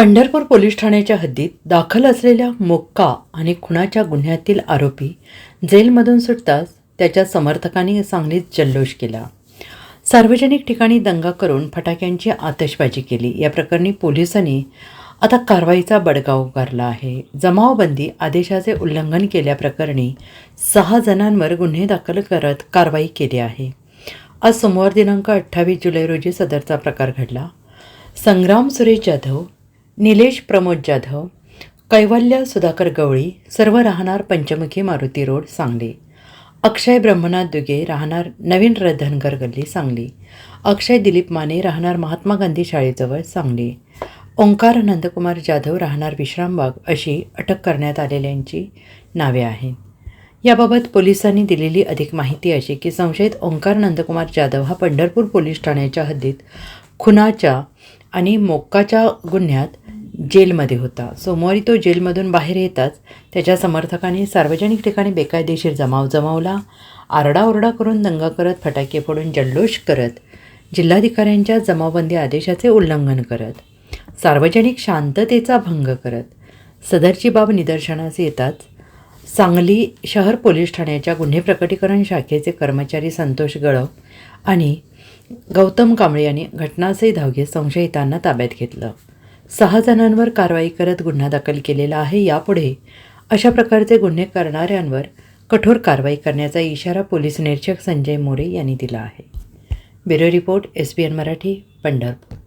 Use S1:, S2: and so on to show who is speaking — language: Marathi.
S1: पंढरपूर पोलीस ठाण्याच्या हद्दीत दाखल असलेल्या मोक्का आणि खुणाच्या गुन्ह्यातील आरोपी जेलमधून सुटताच त्याच्या समर्थकांनी सांगलीत जल्लोष केला. सार्वजनिक ठिकाणी दंगा करून फटाक्यांची आतषबाजी केली. या प्रकरणी पोलिसांनी आता कारवाईचा बडगा उगारला आहे. जमावबंदी आदेशाचे उल्लंघन केल्याप्रकरणी सहा जणांवर गुन्हे दाखल करत कारवाई केली आहे. आज सोमवार दिनांक अठ्ठावीस जुलै रोजी सदरचा प्रकार घडला. संग्राम सुरेश जाधव निलेश प्रमोद जाधव कैवल्य सुधाकर गवळी सर्व राहणार पंचमुखी मारुती रोड सांगली. अक्षय ब्रह्मनाथ दुगे राहणार नवीन रधनगर गल्ली सांगली. अक्षय दिलीप माने राहणार महात्मा गांधी शाळेजवळ सांगली. ओंकार नंदकुमार जाधव राहणार विश्रामबाग अशी अटक करण्यात आलेल्यांची नावे आहेत. याबाबत पोलिसांनी दिलेली अधिक माहिती अशी की संशयित ओंकार नंदकुमार जाधव हा पंढरपूर पोलीस ठाण्याच्या हद्दीत खुनाच्या आणि मोक्काच्या गुन्ह्यात जेलमध्ये होता. सोमवारी तो जेलमधून बाहेर येताच त्याच्या समर्थकांनी सार्वजनिक ठिकाणी बेकायदेशीर जमाव जमावला. आरडाओरडा करून दंगा करत फटाके फोडून जल्लोष करत जिल्हाधिकाऱ्यांच्या जमावबंदी आदेशाचे उल्लंघन करत सार्वजनिक शांततेचा भंग करत सदरची बाब निदर्शनास येताच सांगली शहर पोलीस ठाण्याच्या गुन्हे प्रकटीकरण शाखेचे कर्मचारी संतोष गळव आणि गौतम कांबळे यांनी घटनास्थळी धाव घेत संशयितांना ताब्यात घेतलं. सहा जणांवर कारवाई करत गुन्हा दाखल केलेला आहे. यापुढे अशा प्रकारचे गुन्हे करणाऱ्यांवर कठोर कारवाई करण्याचा इशारा पोलीस निरीक्षक संजय मोरे यांनी दिला आहे. Bureau report S B N Marathi Pandharpur.